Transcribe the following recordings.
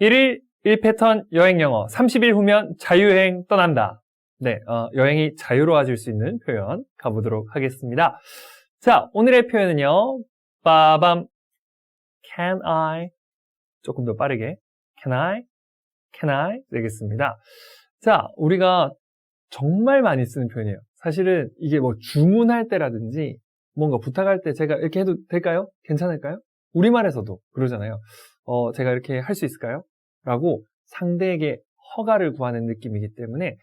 1일 1패턴 여행 영어 30일 후면 자유여행 떠난다. 네, 어, 여행이 자유로워질 수 있는 표현 가보도록 하겠습니다. 자, 오늘의 표현은요. 빠밤 can I 조금 더 빠르게 can I can I 되겠습니다. 자, 우리가 정말 많이 쓰는 표현이에요. 사실은 이게 뭐 주문할 때라든지 뭔가 부탁할 때 제가 이렇게 해도 될까요? 괜찮을까요? 우리말에서도 그러잖아요. 어, 제가 이렇게 할 수 있을까요? 라고 상대에게 허가를 구하는 느낌이기 때문에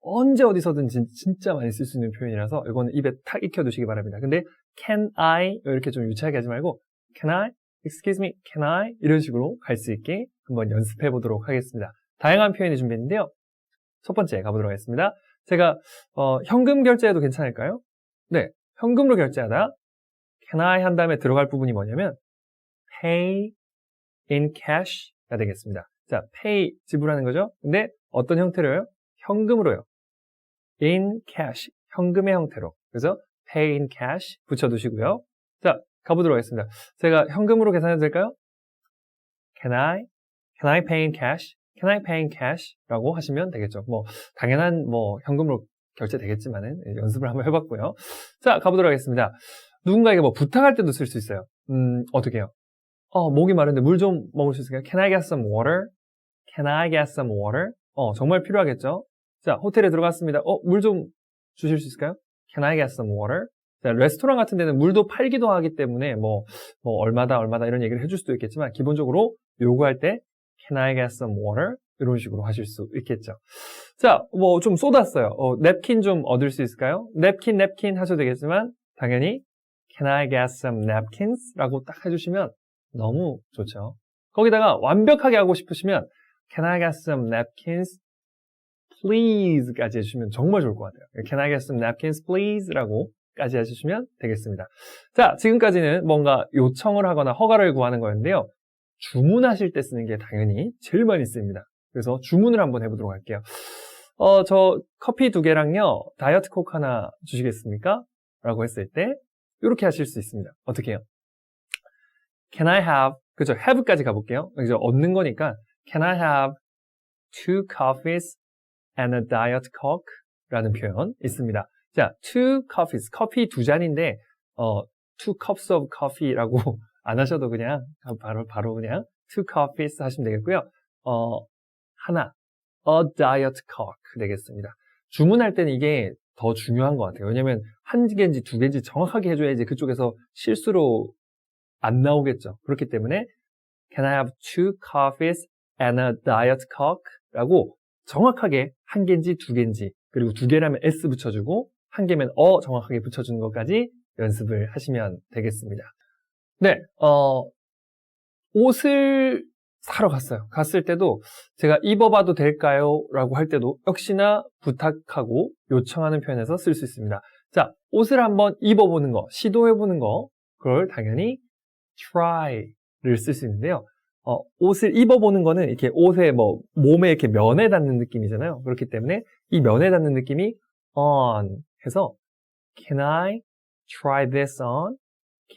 언제 어디서든 진, 진짜 많이 쓸 수 있는 표현이라서 이거는 입에 탁 익혀두시기 바랍니다. 근데 can I 이렇게 좀 유치하게 하지 말고 can I, excuse me, can I 이런 식으로 갈 수 있게 한번 연습해 보도록 하겠습니다. 다양한 표현이 준비했는데요. 첫 번째 가보도록 하겠습니다. 제가 어, 현금 결제해도 괜찮을까요? 네, 현금으로 결제하다 can I 한 다음에 들어갈 부분이 뭐냐면 pay in cash가 되겠습니다. 자, pay 지불하는 거죠. 근데 어떤 형태로요? 현금으로요. in cash 현금의 형태로. 그래서 pay in cash 붙여두시고요. 자, 가보도록 하겠습니다. 제가 현금으로 계산해도 될까요? Can I? Can I pay in cash? Can I pay in cash? 라고 하시면 되겠죠. 뭐, 당연한, 뭐, 현금으로 결제 되겠지만은, 연습을 한번 해봤고요. 자, 가보도록 하겠습니다. 누군가에게 뭐 부탁할 때도 쓸 수 있어요. 음, 어떻게 해요? 어, 목이 마른데 물 좀 먹을 수 있을까요? Can I get some water? Can I get some water? 어, 정말 필요하겠죠? 자, 호텔에 들어갔습니다. 어, 물 좀 주실 수 있을까요? Can I get some water? 자, 레스토랑 같은 데는 물도 팔기도 하기 때문에 뭐, 뭐, 얼마다, 얼마다 이런 얘기를 해줄 수도 있겠지만, 기본적으로 요구할 때, Can I get some water? 이런 식으로 하실 수 있겠죠. 자, 뭐, 좀 쏟았어요. 어, 냅킨 좀 얻을 수 있을까요? 냅킨, 냅킨 하셔도 되겠지만, 당연히, Can I get some napkins? 라고 딱 해주시면 너무 좋죠. 거기다가 완벽하게 하고 싶으시면, Can I get some napkins? please까지 해주시면 정말 좋을 것 같아요. Can I get some napkins, please? 라고 까지 해주시면 되겠습니다. 자, 지금까지는 뭔가 요청을 하거나 허가를 구하는 거였는데요. 주문하실 때 쓰는 게 당연히 제일 많이 씁니다. 그래서 주문을 한번 해보도록 할게요. 어, 저 커피 두 개랑요, 다이어트 코크 하나 주시겠습니까? 라고 했을 때, 이렇게 하실 수 있습니다. 어떻게 해요? Can I have, 그죠? have까지 가볼게요. 그죠? 얻는 거니까, Can I have two coffees and a diet coke? 라는 표현 있습니다. 자, two coffees, 커피 두 잔인데, 어, two cups of coffee라고 안 하셔도 그냥, 바로, 바로 그냥 two coffees 하시면 되겠고요. 어, 하나, a diet coke 되겠습니다. 주문할 때는 이게 더 중요한 것 같아요. 왜냐면 한 개인지 두 개인지 정확하게 해줘야지 그쪽에서 실수로 안 나오겠죠. 그렇기 때문에 Can I have two coffees and a diet coke? 라고 정확하게 한 개인지 두 개인지 그리고 두 개라면 S 붙여주고 한 개면 어 정확하게 붙여주는 것까지 연습을 하시면 되겠습니다. 네, 어, 옷을 사러 갔어요. 갔을 때도 제가 입어봐도 될까요? 라고 할 때도 역시나 부탁하고 요청하는 표현에서 쓸 수 있습니다. 자, 옷을 한번 입어보는 거, 시도해보는 거, 그걸 당연히 try를 쓸 수 있는데요. 어, 옷을 입어보는 거는 이렇게 옷에 뭐 몸에 이렇게 면에 닿는 느낌이잖아요. 그렇기 때문에 이 면에 닿는 느낌이 on 해서 Can I try this on?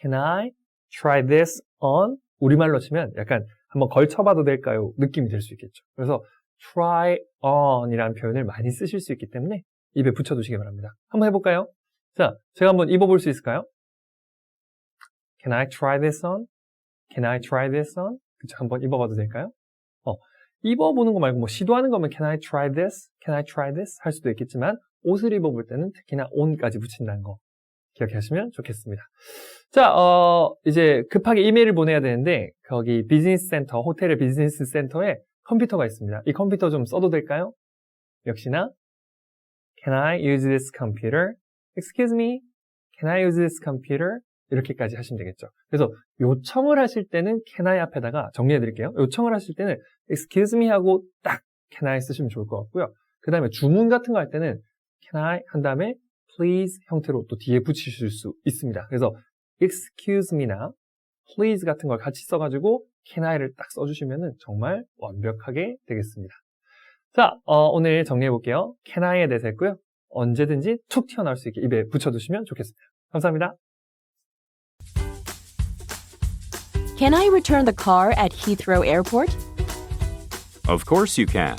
Can I try this on? 우리말로 치면 약간 한번 걸쳐봐도 될까요? 느낌이 될 수 있겠죠. 그래서 try on 이라는 표현을 많이 쓰실 수 있기 때문에 입에 붙여두시기 바랍니다. 한번 해볼까요? 자, 제가 한번 입어볼 수 있을까요? Can I try this on? Can I try this on? 그쵸, 한번 입어봐도 될까요? 어, 입어보는 거 말고 뭐 시도하는 거면 Can I try this? Can I try this? 할 수도 있겠지만 옷을 입어볼 때는 특히나 on까지 붙인다는 거 기억하시면 좋겠습니다. 자, 어, 이제 급하게 이메일을 보내야 되는데 거기 비즈니스 센터, 호텔의 비즈니스 센터에 컴퓨터가 있습니다. 이 컴퓨터 좀 써도 될까요? 역시나 Can I use this computer? Excuse me? Can I use this computer? 이렇게까지 하시면 되겠죠. 그래서 요청을 하실 때는 can I 앞에다가 정리해 드릴게요. 요청을 하실 때는 excuse me 하고 딱 can I 쓰시면 좋을 것 같고요. 그 다음에 주문 같은 거 할 때는 can I 한 다음에 please 형태로 또 뒤에 붙이실 수 있습니다. 그래서 excuse me나 please 같은 걸 같이 써가지고 can I를 딱 써주시면 정말 완벽하게 되겠습니다. 자, 어, 오늘 정리해 볼게요. can I에 대해서 했고요. 언제든지 툭 튀어나올 수 있게 입에 붙여두시면 좋겠습니다. 감사합니다. Can I return the car at Heathrow Airport? Of course you can.